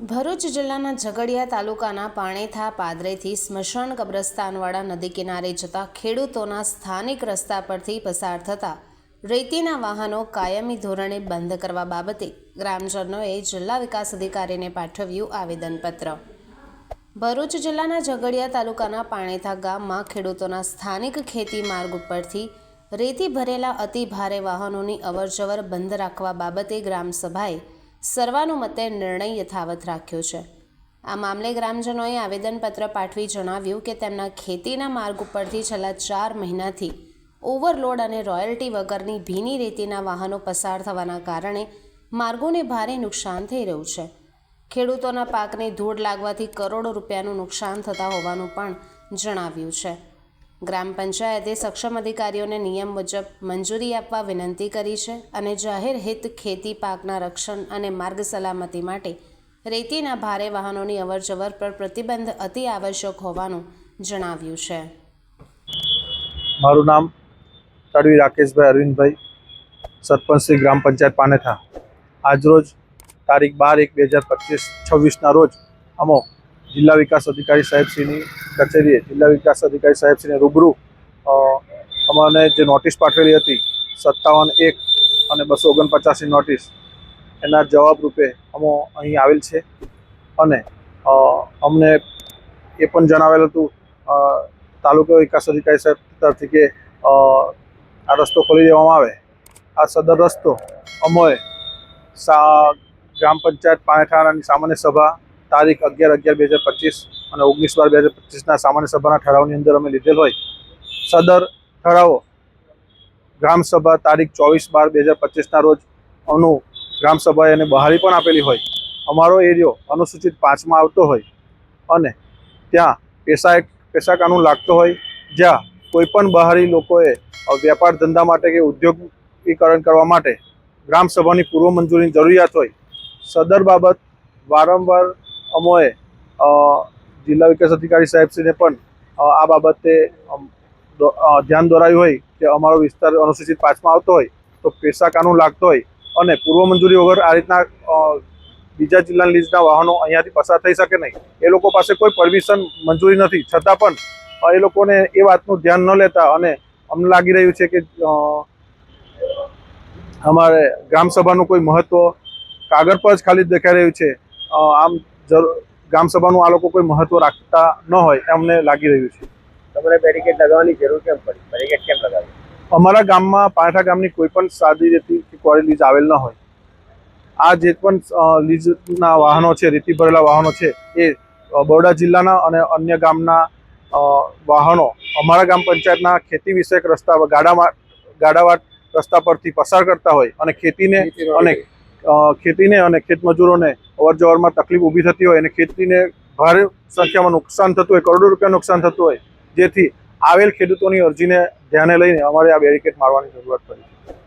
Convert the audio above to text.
ભરૂચ જિલ્લાના ઝઘડિયા તાલુકાના પાણેથા પાદરેથી સ્મશાન કબ્રસ્તાનવાળા નદી કિનારે જતા ખેડૂતોના સ્થાનિક રસ્તા પરથી પસાર થતા રેતીના વાહનો કાયમી ધોરણે બંધ કરવા બાબતે ગ્રામજનોએ જિલ્લા વિકાસ અધિકારીને પાઠવ્યું આવેદનપત્ર. ભરૂચ જિલ્લાના ઝઘડિયા તાલુકાના પાણેથા ગામમાં ખેડૂતોના સ્થાનિક ખેતી માર્ગ ઉપરથી રેતી ભરેલા અતિ ભારે વાહનોની અવરજવર બંધ રાખવા બાબતે ગ્રામસભાએ સર્વાનુમતે નિર્ણય યથાવત રાખ્યો છે. આ મામલે ગ્રામજનોએ આવેદનપત્ર પાઠવી જણાવ્યું કે તેમના ખેતીના માર્ગ ઉપરથી છેલ્લા ચાર મહિનાથી ઓવરલોડ અને રોયલ્ટી વગરની ભીની રેતીના વાહનો પસાર થવાના કારણે માર્ગોને ભારે નુકસાન થઈ રહ્યું છે. ખેડૂતોના પાકને ધૂળ લાગવાથી કરોડો રૂપિયાનું નુકસાન થતા હોવાનું પણ જણાવ્યું છે. ગ્રામ પંચાયતે સક્ષમ અધિકારીઓને નિયમ મુજબ મંજૂરી આપવા વિનંતી કરી છે અને જાહેર હિત ખેતી પાકના રક્ષણ અને માર્ગ સલામતી માટે રેતીના ભારે વાહનોની અવરજવર પર પ્રતિબંધ અતિ આવશ્યક હોવાનું જણાવ્યું છે. મારું નામ તડવી રાકેશભાઈ અરવિંદભાઈ, સરપંચ શ્રી ગ્રામ પંચાયત પાનેથા આજરોજ તારીખ બાર એક બે હજાર પચીસ છવ્વીસના રોજ અમો જિલ્લા વિકાસ અધિકારી સાહેબશ્રીની કચેરીએ જિલ્લા વિકાસ અધિકારી સાહેબશ્રીને રૂબરૂ અમાને જે નોટિસ પાઠવેલી હતી, સત્તાવન એક અને બસો ઓગણપચાસની નોટિસ, એના જવાબ રૂપે અમો અહીં આવેલ છે. અને અમને એ પણ જણાવેલ હતું તાલુકા વિકાસ અધિકારી સાહેબ તરફથી કે આ રસ્તો ખોલી દેવામાં આવે. આ સદર રસ્તો અમોએ સા, ગ્રામ પંચાયત પાણીઠાણાની સામાન્ય સભા તારીખ અગિયાર અગિયાર બે હજાર પચીસ અને ઓગણીસ બાર બે હજાર પચીસના સામાન્ય સભાના ઠરાવની અંદર અમે લીધેલ હોય. સદર ઠરાવો. ગ્રામસભા તારીખ ચોવીસ બાર બે હજાર પચીસના રોજ અનુ ગ્રામસભાએ એને બહારી પણ આપેલી હોય. અમારો એરિયો અનુસૂચિત પાંચમાં આવતો હોય અને ત્યાં પેશા પેશા કાનૂન લાગતો હોય. જ્યાં કોઈપણ બહારી લોકોએ વેપાર ધંધા માટે કે ઉદ્યોગીકરણ કરવા માટે ગ્રામસભાની પૂર્વ મંજૂરીની જરૂરિયાત હોય. સદર બાબત વારંવાર અમોએ જિલ્લા વિકાસ અધિકારી સાહેબશ્રીને પણ આ બાબતે ધ્યાન દોરાયું હોય કે અમારો વિસ્તાર અનુસૂચિત પાંચમાં આવતો હોય તો પેશા કાનૂન લાગતો હોય અને પૂર્વ મંજૂરી વગર આ રીતના બીજા જિલ્લાની લીઝના વાહનો અહીંયાથી પસાર થઈ શકે નહીં. એ લોકો પાસે કોઈ પરમિશન મંજૂરી નથી. છતાં પણ એ લોકોને એ વાતનું ધ્યાન ન લેતા અને અમને લાગી રહ્યું છે કે અમારે ગ્રામસભાનું કોઈ મહત્વ કાગળ પર જ ખાલી દેખાઈ રહ્યું છે. આમ જરૂર ગ્રામસભાનું આ લોકો કોઈ મહત્વ રાખતા ન હોય એમને અમને લાગી રહ્યું છે. તમારે બેરિકેડ લગાવવાની જરૂર કેમ પડી? બેરિકેડ કેમ લગાવ્યું અમારા ગામમાં પાઠા ગામની કોઈ પણ સાદી રેતી કે કોરી લીઝ આવેલ ન હોય. આ જે પણ લીઝના વાહનો છે રેતી ભરેલા વાહનો છે એ બરોડા જિલ્લાના અને અન્ય ગામના વાહનો અમારા ગામ પંચાયતના ખેતી વિષયક રસ્તા ગાડામાં ગાડાવાટ રસ્તા પરથી પસાર કરતા હોય અને ખેતીને અને ખેતીને અને ખેતમજૂરોને અવરજવરમાં તકલીફ ઊભી થતી હોય અને ખેતીને ભારે સંખ્યામાં નુકસાન થતું હોય, કરોડો રૂપિયા નુકસાન થતું હોય, જેથી આવેલ ખેડૂતોની અરજીને ધ્યાને લઈને અમારે આ બેરિકેડ મારવાની જરૂરત પડી છે.